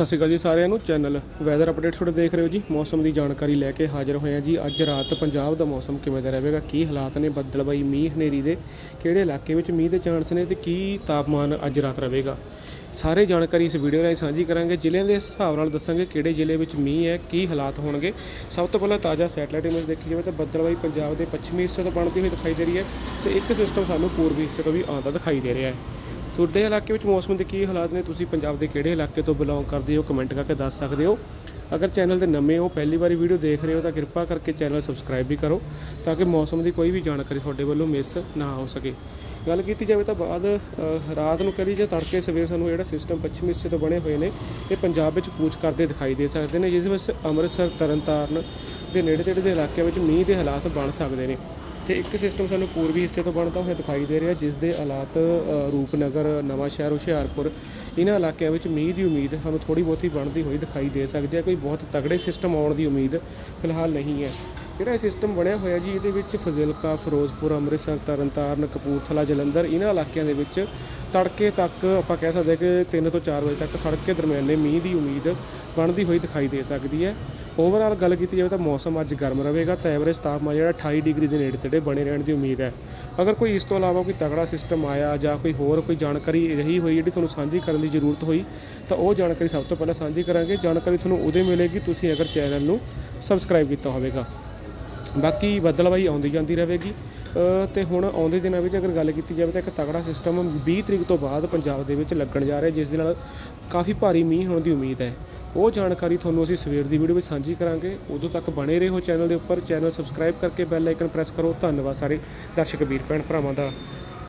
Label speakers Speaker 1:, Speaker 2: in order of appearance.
Speaker 1: ਸਤਿ ਸ਼੍ਰੀ ਅਕਾਲ ਜੀ ਸਾਰਿਆਂ ਨੂੰ। ਚੈਨਲ ਵੈਦਰ ਅਪਡੇਟਸ ਤੁਹਾਡੇ ਦੇਖ ਰਹੇ ਹੋ ਜੀ। ਮੌਸਮ ਦੀ ਜਾਣਕਾਰੀ ਲੈ ਕੇ ਹਾਜ਼ਰ ਹੋਏ ਹਾਂ ਜੀ। ਅੱਜ ਰਾਤ ਪੰਜਾਬ ਦਾ ਮੌਸਮ ਕਿਵੇਂ ਦਾ ਰਹੇਗਾ? ਕੀ ਹਾਲਾਤ ਨੇ? ਬੱਦਲਬਾਈ ਮੀਂਹ ਹਨੇਰੀ ਦੇ। ਕਿਹੜੇ ਇਲਾਕੇ ਵਿੱਚ ਮੀਂਹ ਦੇ ਚਾਂਸ ਨੇ ਤੇ ਕੀ ਤਾਪਮਾਨ ਅੱਜ ਰਾਤ ਰਹੇਗਾ? ਸਾਰੇ ਜਾਣਕਾਰੀ ਇਸ ਵੀਡੀਓ ਰਾਹੀਂ ਸਾਂਝੀ ਕਰਾਂਗੇ। ਜ਼ਿਲ੍ਹਿਆਂ ਦੇ ਹਿਸਾਬ ਨਾਲ ਦੱਸਾਂਗੇ ਕਿਹੜੇ ਜ਼ਿਲ੍ਹੇ ਵਿੱਚ ਮੀਂਹ ਹੈ, ਕੀ ਹਾਲਾਤ ਹੋਣਗੇ। ਸਭ ਤੋਂ ਪਹਿਲਾਂ ਤਾਜ਼ਾ ਸੈਟਲਾਈਟ ਇਮੇਜ ਦੇਖੀ ਜਾਵੇ ਤਾਂ ਬੱਦਲਬਾਈ ਪੰਜਾਬ ਦੇ ਪੱਛਮੀ ਹਿੱਸੇ ਤੋਂ ਬਣਦੀ ਹੋਈ ਦਿਖਾਈ ਦੇ ਰਹੀ ਹੈ ਤੇ ਇੱਕ ਸਿਸਟਮ ਸਾਨੂੰ ਪੂਰਬੀ ਹਿੱਸੇ ਤੋਂ ਵੀ ਆਉਂਦਾ ਦਿਖਾਈ ਦੇ ਰਿਹਾ ਹੈ। ਤੁਹਾਡੇ ਇਲਾਕੇ ਵਿੱਚ ਮੌਸਮ ਦੇ ਕੀ ਹਾਲਾਤ ਨੇ? ਤੁਸੀਂ ਪੰਜਾਬ ਦੇ ਕਿਹੜੇ ਇਲਾਕੇ ਤੋਂ ਬਿਲੋਂਗ ਕਰਦੇ ਹੋ? ਕਮੈਂਟ ਕਰਕੇ ਦੱਸ ਸਕਦੇ ਹੋ। ਅਗਰ ਚੈਨਲ ਤੇ ਨਵੇਂ ਹੋ, ਪਹਿਲੀ ਵਾਰੀ ਵੀਡੀਓ ਦੇਖ ਰਹੇ ਹੋ, ਤਾਂ ਕਿਰਪਾ ਕਰਕੇ ਚੈਨਲ ਸਬਸਕ੍ਰਾਈਬ ਵੀ ਕਰੋ ਤਾਂ ਕਿ ਮੌਸਮ ਦੀ ਕੋਈ ਵੀ ਜਾਣਕਾਰੀ ਤੁਹਾਡੇ ਵੱਲੋਂ ਮਿਸ ਨਾ ਹੋ ਸਕੇ। ਗੱਲ ਕੀਤੀ ਜਾਵੇ ਤਾਂ ਬਾਅਦ ਰਾਤ ਨੂੰ ਕਰੀ ਜਾਂ ਤੜਕੇ ਸਵੇਰ ਸਾਨੂੰ ਜਿਹੜਾ ਸਿਸਟਮ ਪੱਛਮੀ ਹਿੱਸੇ ਤੋਂ ਬਣੇ ਹੋਏ ਨੇ, ਇਹ ਪੰਜਾਬ ਵਿੱਚ ਕੂਚ ਕਰਦੇ ਦਿਖਾਈ ਦੇ ਸਕਦੇ ਨੇ ਜਿਸ ਵਿੱਚ ਅੰਮ੍ਰਿਤਸਰ, ਤਰਨਤਾਰਨ ਦੇ ਨੇੜੇ ਤੇੜੇ ਦੇ ਇਲਾਕਿਆਂ ਵਿੱਚ ਮੀਂਹ ਦੇ ਹਾਲਾਤ ਬਣ ਸਕਦੇ ਨੇ। ਤੇ ਇੱਕ ਸਿਸਟਮ ਸਾਨੂੰ ਪੂਰਬੀ ਹਿੱਸੇ ਤੋਂ ਬਣਦਾ ਹੋਇਆ ਦਿਖਾਈ ਦੇ ਰਿਹਾ, ਜਿਸ ਦੇ ਹਾਲਾਤ ਰੂਪਨਗਰ ਨਵਾਂ ਸ਼ਹਿਰ ਹੁਸ਼ਿਆਰਪੁਰ, ਇਹਨਾਂ ਇਲਾਕਿਆਂ ਵਿੱਚ ਮੀਂਹ ਦੀ ਉਮੀਦ ਸਾਨੂੰ ਥੋੜੀ ਬਹੁਤੀ ਬਣਦੀ ਹੋਈ ਦਿਖਾਈ ਦੇ ਸਕਦੀ ਹੈ। ਕੋਈ ਬਹੁਤ ਤਗੜੇ ਸਿਸਟਮ ਆਉਣ ਦੀ ਉਮੀਦ ਫਿਲਹਾਲ ਨਹੀਂ ਹੈ। ਜਿਹੜਾ ਇਹ ਸਿਸਟਮ ਬਣਿਆ ਹੋਇਆ ਜੀ, ਇਹਦੇ ਵਿੱਚ ਫਜ਼ਿਲਕਾ, ਫਿਰੋਜ਼ਪੁਰ, ਅੰਮ੍ਰਿਤਸਰ, ਤਰਨਤਾਰਨ, ਕਪੂਰਥਲਾ, ਜਲੰਧਰ, ਇਹਨਾਂ ਇਲਾਕਿਆਂ ਦੇ ਵਿੱਚ ਤੜਕੇ ਤੱਕ ਆਪਾਂ ਕਹਿ ਸਕਦੇ ਹਾਂ ਕਿ 3 ਤੋਂ 4 ਵਜੇ ਤੱਕ ਤੜਕੇ ਦਰਮਿਆਨੇ ਮੀਂਹ ਦੀ ਉਮੀਦ ਬਣਦੀ ਹੋਈ ਦਿਖਾਈ ਦੇ ਸਕਦੀ ਹੈ। ਓਵਰਆਲ ਗੱਲ ਕੀਤੀ ਜਾਵੇ ਤਾਂ ਮੌਸਮ ਅੱਜ ਗਰਮ ਰਹੇਗਾ ਤਾਂ ਐਵਰੇਜ ਤਾਪਮਾਨ ਜਿਹੜਾ 28 ਡਿਗਰੀ ਦੇ ਨੇੜੇ ਤੇੜੇ ਬਣੇ ਰਹਿਣ ਦੀ ਉਮੀਦ ਹੈ। ਅਗਰ ਕੋਈ ਇਸ ਤੋਂ ਇਲਾਵਾ ਕੋਈ ਤਗੜਾ ਸਿਸਟਮ ਆਇਆ ਜਾਂ ਕੋਈ ਹੋਰ ਕੋਈ ਜਾਣਕਾਰੀ ਰਹੀ ਹੋਈ ਜਿਹੜੀ ਤੁਹਾਨੂੰ ਸਾਂਝੀ ਕਰਨ ਦੀ ਜ਼ਰੂਰਤ ਹੋਈ ਤਾਂ ਉਹ ਜਾਣਕਾਰੀ ਸਭ ਤੋਂ ਪਹਿਲਾਂ ਸਾਂਝੀ ਕਰਾਂਗੇ। ਜਾਣਕਾਰੀ ਤੁਹਾਨੂੰ ਉਦੋਂ ਮਿਲੇਗੀ ਤੁਸੀਂ ਅਗਰ ਚੈਨਲ ਨੂੰ ਸਬਸਕ੍ਰਾਈਬ ਕੀਤਾ ਹੋਵੇਗਾ। ਬਾਕੀ ਬਦਲਵਾਈ ਆਉਂਦੀ ਜਾਂਦੀ ਰਹੇਗੀ। ਅ, ਤੇ ਹੁਣ ਆਉਂਦੇ ਦਿਨਾਂ ਵਿੱਚ ਅਗਰ ਗੱਲ ਕੀਤੀ ਜਾਵੇ ਤਾਂ ਇੱਕ ਤਗੜਾ ਸਿਸਟਮ 20 ਤਰੀਕ ਤੋਂ ਬਾਅਦ ਪੰਜਾਬ ਦੇ ਵਿੱਚ ਲੱਗਣ ਜਾ ਰਿਹਾ ਜਿਸ ਦੇ ਨਾਲ ਕਾਫੀ ਭਾਰੀ ਮੀਂਹ ਹੋਣ ਦੀ ਉਮੀਦ ਹੈ। ਉਹ ਜਾਣਕਾਰੀ ਤੁਹਾਨੂੰ ਅਸੀਂ ਸਵੇਰ ਦੀ ਵੀਡੀਓ ਵਿੱਚ ਸਾਂਝੀ ਕਰਾਂਗੇ। ਉਦੋਂ ਤੱਕ ਬਣੇ ਰਹੋ ਚੈਨਲ ਦੇ ਉੱਪਰ। ਚੈਨਲ ਸਬਸਕ੍ਰਾਈਬ ਕਰਕੇ ਬੈਲ ਆਈਕਨ ਪ੍ਰੈਸ ਕਰੋ। ਧੰਨਵਾਦ ਸਾਰੇ ਦਰਸ਼ਕ ਵੀਰ ਭੈਣ ਭਰਾਵਾਂ ਦਾ।